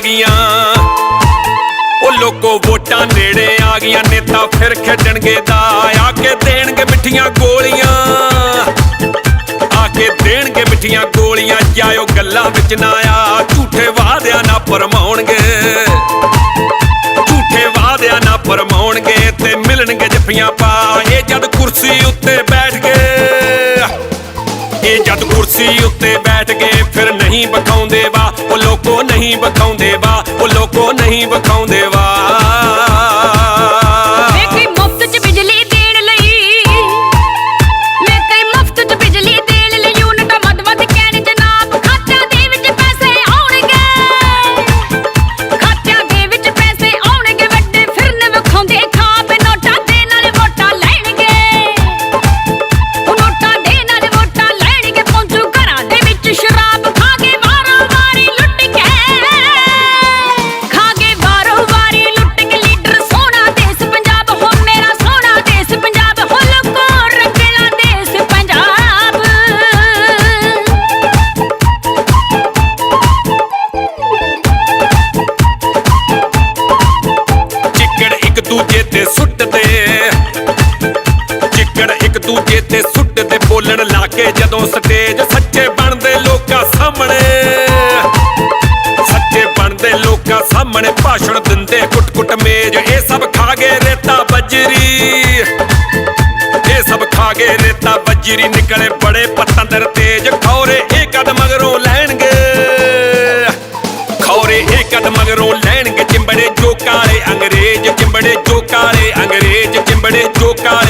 ਗਈਆਂ। ਉਹ ਲੋਕੋ ਵੋਟਾਂ ਨੇੜੇ ਆ ਗਈਆਂ ਨੇਤਾ ਫਿਰ ਖੇਡਣਗੇ ਦਾ। ਆ ਕੇ ਦੇਣਗੇ ਮਿੱਠੀਆਂ ਗੋਲੀਆਂ। ਆ ਕੇ ਦੇਣਗੇ ਮਿੱਠੀਆਂ ਗੋਲੀਆਂ, ਜਾਇਓ ਗੱਲਾਂ ਵਿੱਚ ਨਾ ਆ। ਝੂਠੇ ਵਾਅਦਿਆਂ ਨਾ ਪਰਮਾਉਣਗੇ ਝੂਠੇ ਵਾਅਦਿਆਂ ਨਾ ਪਰਮਾਉਣਗੇ ਤੇ ਮਿਲਣਗੇ ਜੱਫੀਆਂ ਪਾ। ਇਹ ਜਦ ਕੁਰਸੀ ਉੱਤੇ ਬੈਠ ਗਏ। ਇਹ ਜਦ ਕੁਰਸੀ ਉੱਤੇ ਬੈਠ ਗਏ, ਫਿਰ ਨਹੀਂ ਬਖਾਉਂਦੇ ਵਾ ਉਹ ਲੋਕੋ ਨਹੀਂ ਬਖਾਉਂਦੇ ਵਾ ਉਹ ਲੋਕੋ ਨਹੀਂ ਬਖਾਉਂਦੇ ਵਾ। ਤੇ ਸੁੱਟਦੇ ਬੋਲਣ ਲਾਗੇ ਜਦੋਂ ਸਟੇਜ ਸੱਚੇ ਬਣਦੇ ਲੋਕਾਂ ਸਾਹਮਣੇ। ਸੱਚੇ ਬਣਦੇ ਲੋਕਾਂ ਸਾਹਮਣੇ ਭਾਸ਼ਣ ਦਿੰਦੇ ਕੁੱਟ-ਕੁੱਟ ਮੇਜ। ਇਹ ਸਭ ਖਾ ਗਏ ਰੇਤਾ ਬਜਰੀ। ਇਹ ਸਭ ਖਾ ਗਏ ਰੇਤਾ ਬੱਜਰੀ। ਨਿਕਲੇ ਬੜੇ ਪਤੰਦਰ ਤੇਜ। ਖੌਰੇ ਇਹ ਕਦ ਮਗਰੋਂ ਲੈਣਗੇ? ਖੌਰੇ ਇਹ ਕਦ ਮਗਰੋਂ ਲੈਣਗੇ? ਚਿੰਬੜੇ ਜੋ ਕਾਲੇ ਅੰਗਰੇਜ਼। ਚਿੰਬੜੇ ਜੋ ਕਾਲੇ ਅੰਗਰੇਜ਼। ਚਿੰਬੜੇ ਜੋ ਕਾਲੇ